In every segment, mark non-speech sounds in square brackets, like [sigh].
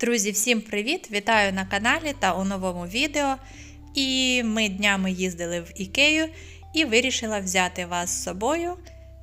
Друзі, всім привіт! Вітаю на каналі та у новому відео. І ми днями їздили в Ікею і вирішила взяти вас з собою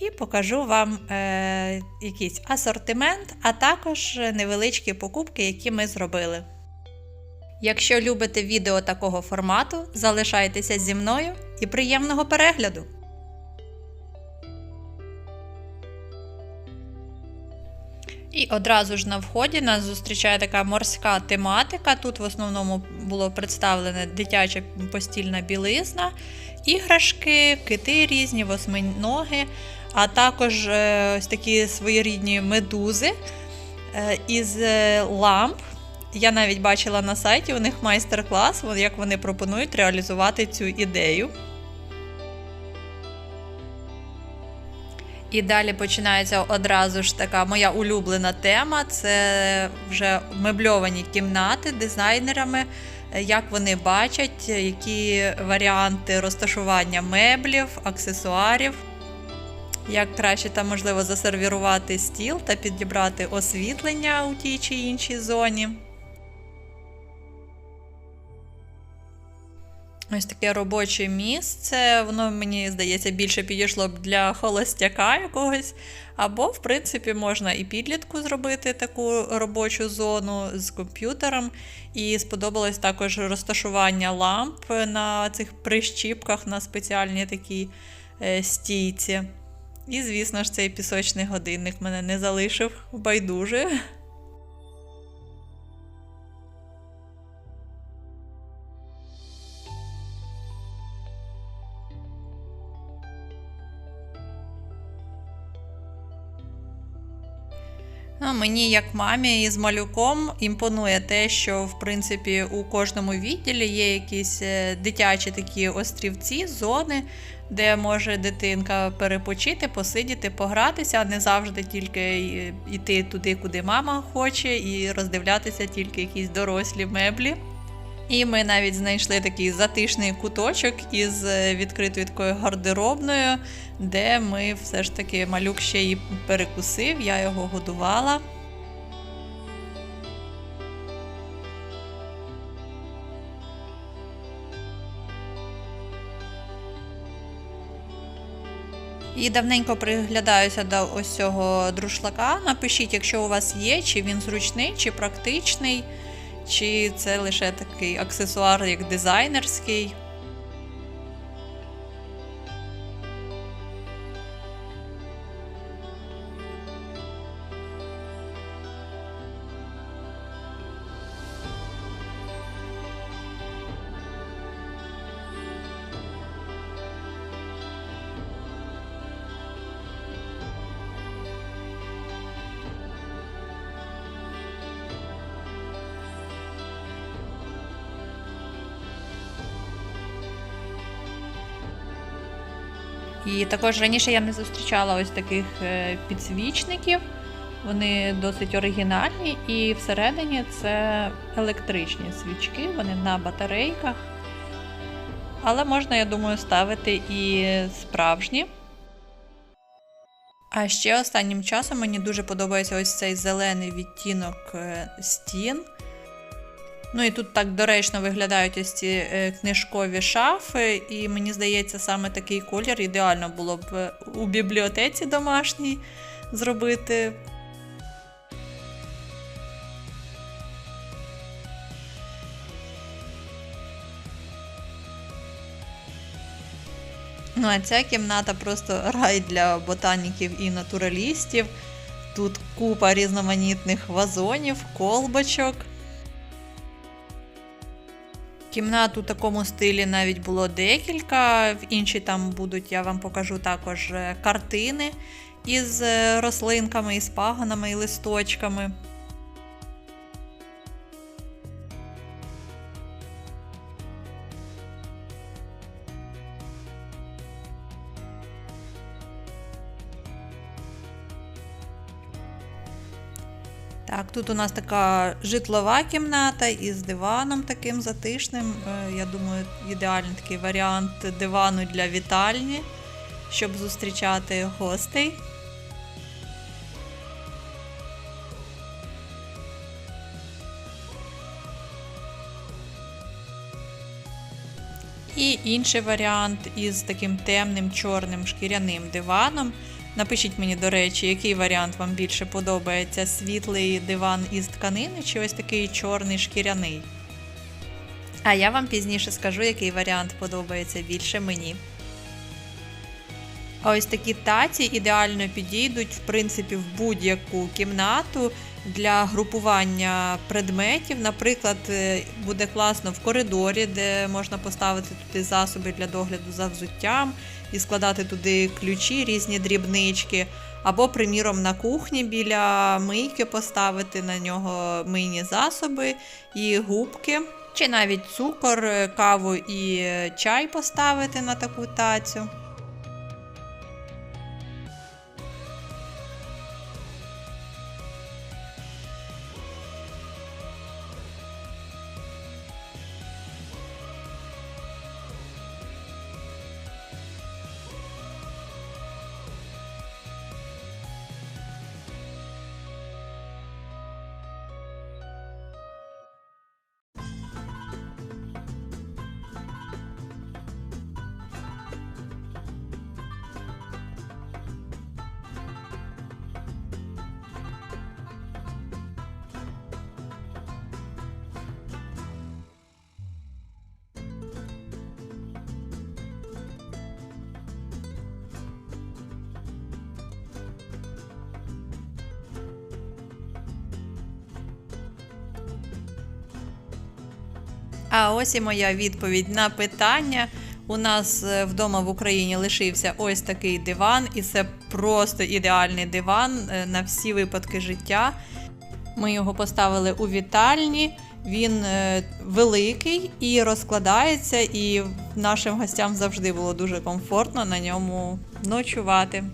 і покажу вам е, якийсь асортимент, а також невеличкі покупки, які ми зробили. Якщо любите відео такого формату, залишайтеся зі мною і приємного перегляду! І одразу ж на вході нас зустрічає така морська тематика. Тут в основному було представлена дитяча постільна білизна, іграшки, кити різні, восьминоги, а також е, ось такі своєрідні медузи е, із е, ламп. Я навіть бачила на сайті у них майстер-клас, як вони пропонують реалізувати цю ідею. І далі починається одразу ж така моя улюблена тема. Це вже мебльовані кімнати дизайнерами, як вони бачать, які варіанти розташування меблів, аксесуарів, як краще там можливо засервірувати стіл та підібрати освітлення у тій чи іншій зоні. Ось таке робоче місце. Воно, мені здається, більше підійшло б для холостяка якогось. Або, в принципі, можна і підлітку зробити таку робочу зону з комп'ютером. І сподобалось також розташування ламп на цих прищіпках на спеціальній такій е, стійці. І, звісно ж, цей пісочний годинник мене не залишив байдуже. Мені, як мамі із малюком, імпонує те, що в принципі у кожному відділі є якісь е, дитячі такі острівці, зони, де може дитинка перепочити, посидіти, погратися, а не завжди тільки йти туди, куди мама хоче, і роздивлятися тільки якісь дорослі меблі. І ми навіть знайшли такий затишний куточок із е, відкритою такою гардеробною, де ми все ж таки малюк ще й перекусив, я його годувала. І давненько приглядаюся до ось цього друшлака. Напишіть, якщо у вас є, чи він зручний, чи практичний. Чи це лише такий аксесуар, як дизайнерський? І також раніше я не зустрічала ось таких е, підсвічників. Вони досить оригінальні, і всередині це електричні свічки, вони на батарейках. Але можна, я думаю, ставити і справжні. А ще останнім часом мені дуже подобається ось цей зелений відтінок е, стін. Ну і тут так доречно виглядають ось ці е, книжкові шафи, і мені здається, саме такий колір ідеально було б е, у бібліотеці домашній зробити. Ну, а ця кімната просто рай для ботаніків і натуралістів. Тут купа різноманітних вазонів, колбочок. Кімнат у такому стилі навіть було декілька. В інші там будуть, я вам покажу також е, картини із е, рослинками, із паганами і листочками. Так, Тут у нас така житлова кімната із диваном таким затишним. Е, я думаю, ідеальний такий варіант дивану для вітальні, щоб зустрічати гостей. І інший варіант із таким темним чорним шкіряним диваном. Напишіть мені, до речі, який варіант вам більше подобається: світлий диван із тканини чи ось такий чорний шкіряний. А я вам пізніше скажу, який варіант подобається більше мені. А ось такі таці ідеально підійдуть, в принципі, в будь-яку кімнату для групування предметів. Наприклад, е, буде класно в коридорі, де можна поставити туди засоби для догляду за взуттям і складати туди ключі, різні дрібнички. Або, приміром, на кухні біля мийки поставити на нього мийні засоби і губки. Чи навіть цукор, е, каву і е, чай поставити на таку тацю. А ось і моя відповідь на питання. У нас е, вдома в Україні лишився ось такий диван, і це просто ідеальний диван е, на всі випадки життя. Ми його поставили у вітальні. Він е, великий і розкладається, і нашим гостям завжди було дуже комфортно на ньому ночувати.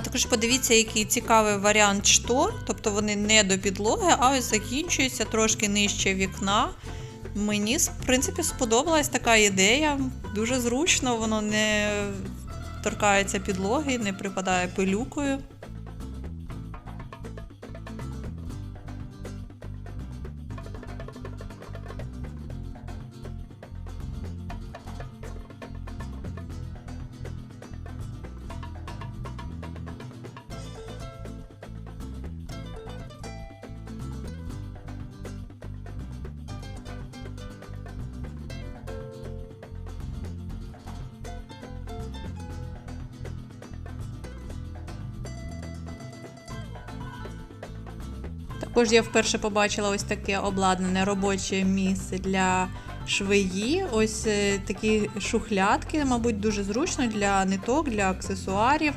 А також подивіться, який цікавий варіант штор, тобто вони не до підлоги, а ось закінчуються трошки нижче вікна. Мені, в принципі, сподобалась така ідея. Дуже зручно, воно не торкається підлоги, не припадає пилюкою. Також я вперше побачила ось таке обладнане робоче місце для швеї. Ось е, такі шухлядки, мабуть, дуже зручно для ниток, для аксесуарів.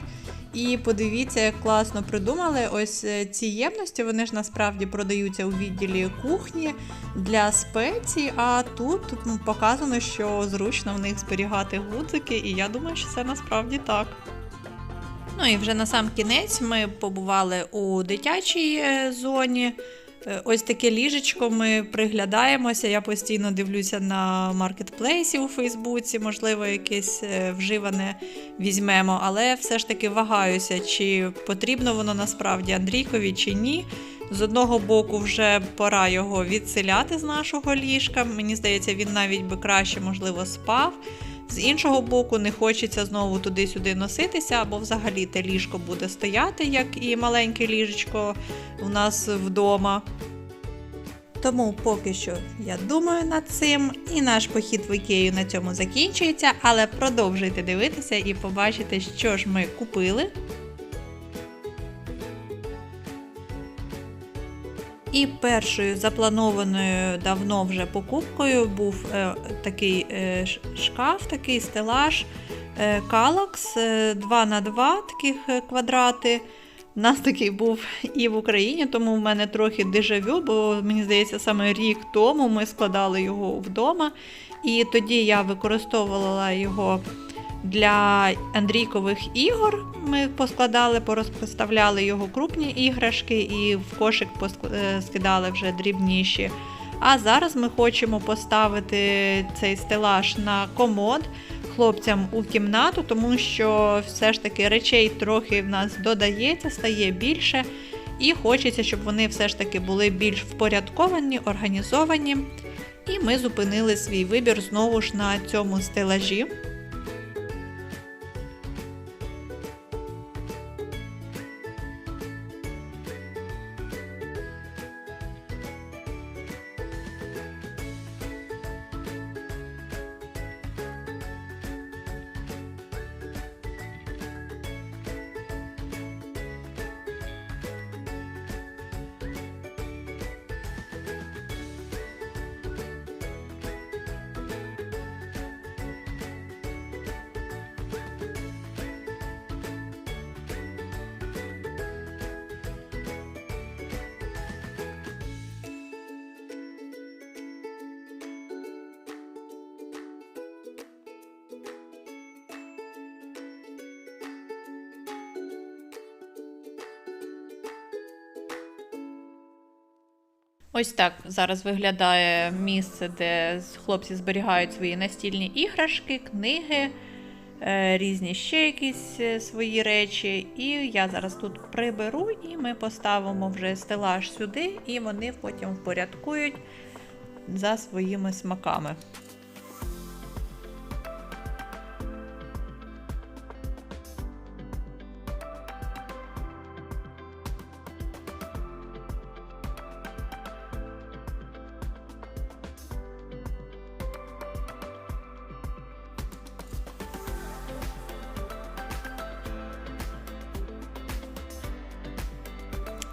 І подивіться, як класно придумали. Ось е, ці ємності, вони ж насправді продаються у відділі кухні для спецій, а тут ну, показано, що зручно в них зберігати гудзики, і я думаю, що це насправді так. Ну і вже на сам кінець ми побували у дитячій е, зоні. Е, Ось таке ліжечко ми приглядаємося. Я постійно дивлюся на маркетплейсі у Фейсбуці, можливо, якесь е, вживане візьмемо, але все ж таки вагаюся, чи потрібно воно насправді Андрійкові чи ні. З одного боку, вже пора його відселяти з нашого ліжка. Мені здається, він навіть би краще, можливо, спав. З іншого боку, не хочеться знову туди-сюди носитися, або взагалі те ліжко буде стояти, як і маленьке ліжечко у нас вдома. Тому поки що я думаю над цим, і наш похід в Ікею на цьому закінчується, але продовжуйте дивитися і побачите, що ж ми купили. І першою запланованою давно вже покупкою був е, такий е, шкаф, такий стелаж е, Калакс 2 на 2 таких квадрати. У нас такий був і в Україні, тому в мене трохи дежавю, бо мені здається, саме рік тому ми складали його вдома. І тоді я використовувала його для Андрійкових ігор. Ми поскладали, порозпоставляли його крупні іграшки і в кошик е, скидали вже дрібніші. А зараз ми хочемо поставити цей стелаж на комод. хлопцям у кімнату, тому що все ж таки речей трохи в нас додається, стає більше. І хочеться, щоб вони все ж таки були більш впорядковані, організовані. І ми зупинили свій вибір знову ж на цьому стелажі. Ось так зараз виглядає місце, де хлопці зберігають свої настільні іграшки, книги, е, різні ще якісь е, свої речі. І я зараз тут приберу, і ми поставимо вже стелаж сюди, і вони потім впорядкують за своїми смаками.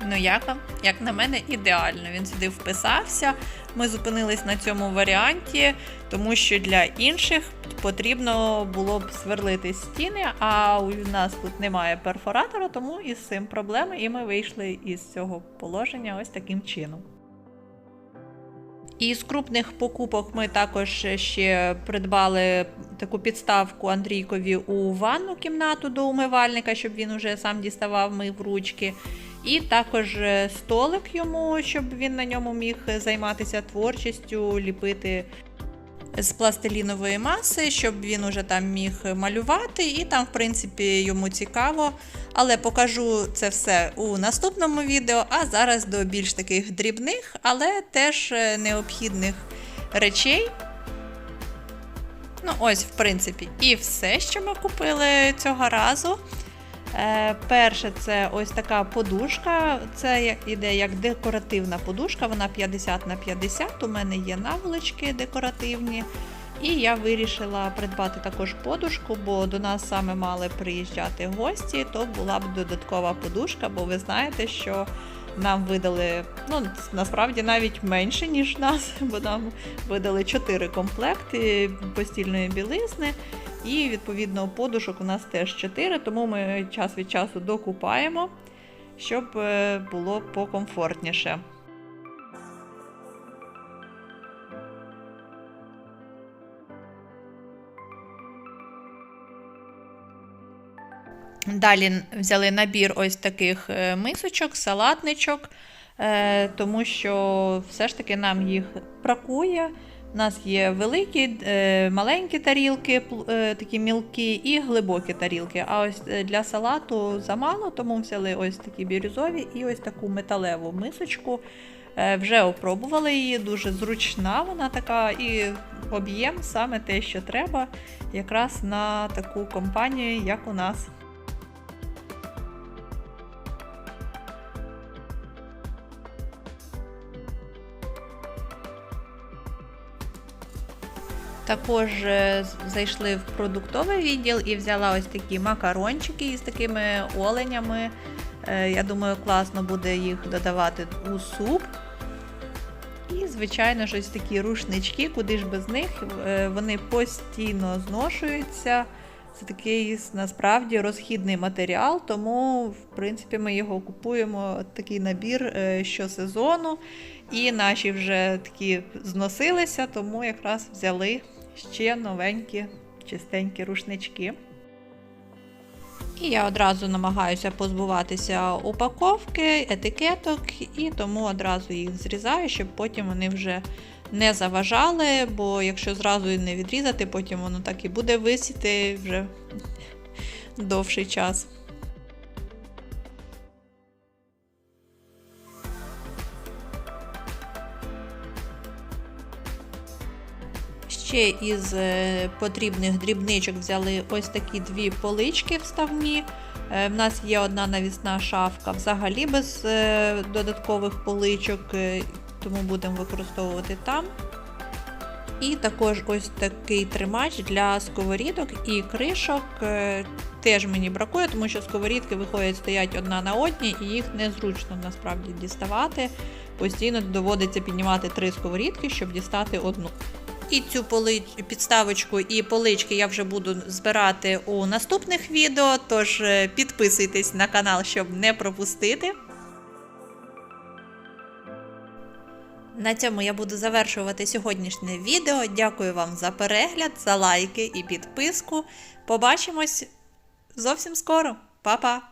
Ну, як вам? Як на мене, ідеально. Він сюди вписався. Ми зупинились на цьому варіанті, тому що для інших потрібно було б сверлити стіни, а у нас тут немає перфоратора, тому із цим проблеми, і ми вийшли із цього положення ось таким чином. Із крупних покупок ми також ще придбали таку підставку Андрійкові у ванну кімнату до умивальника, щоб він уже сам діставав мив ручки. І також е, столик йому, щоб він на ньому міг займатися творчістю, ліпити з пластилінової маси, щоб він уже там міг малювати, і там, в принципі, йому цікаво. Але покажу це все у наступному відео. А зараз до більш таких дрібних, але теж е, необхідних речей. Ну, ось, в принципі, і все, що ми купили цього разу. Е, перше, це ось така подушка. Це іде як декоративна подушка, вона 50 на 50. У мене є наволочки декоративні. І я вирішила придбати також подушку, бо до нас саме мали приїжджати гості, то була б додаткова подушка, бо ви знаєте, що нам видали, ну насправді навіть менше, ніж нас, [laughs] бо нам видали 4 комплекти постільної білизни. І відповідно подушок у нас теж 4, тому ми час від часу докупаємо, щоб е, було покомфортніше. Далі взяли набір ось таких е, мисочок, салатничок, е, тому що все ж таки нам їх бракує. У нас є великі, е, маленькі тарілки, е, такі мілкі, і глибокі тарілки. А ось е, для салату замало, тому взяли ось такі бірюзові і ось таку металеву мисочку. Вже опробували її, дуже зручна вона така, і об'єм саме те, що треба, якраз на таку компанію, як у нас. Також е, зайшли в продуктовий відділ і взяла ось такі макарончики із такими оленями. Е, Я думаю, класно буде їх додавати у суп. І, звичайно ж, ось такі рушнички, куди ж без них. Е, Вони постійно зношуються. Це такий насправді розхідний матеріал, тому в принципі ми його купуємо такий набір щосезону. І наші вже такі зносилися, тому якраз взяли ще новенькі, чистенькі рушнички. І я одразу намагаюся позбуватися упаковки, етикеток, і тому одразу їх зрізаю, щоб потім вони вже не заважали, бо якщо зразу не відрізати, потім воно так і буде висіти вже довший час. Ще із е, потрібних дрібничок взяли ось такі дві полички вставні. Е, В нас є одна навісна шафка взагалі без е, додаткових поличок, тому будемо використовувати там. І також ось такий тримач для сковорідок і кришок. Теж мені бракує, тому що сковорідки виходять, стоять одна на одній, і їх незручно насправді діставати. Постійно доводиться піднімати три сковорідки, щоб дістати одну. І цю підставочку і полички я вже буду збирати у наступних відео. Тож е, підписуйтесь на канал, щоб не пропустити. На цьому я буду завершувати сьогоднішнє відео. Дякую вам за перегляд, за лайки і підписку. Побачимось зовсім скоро. Па-па!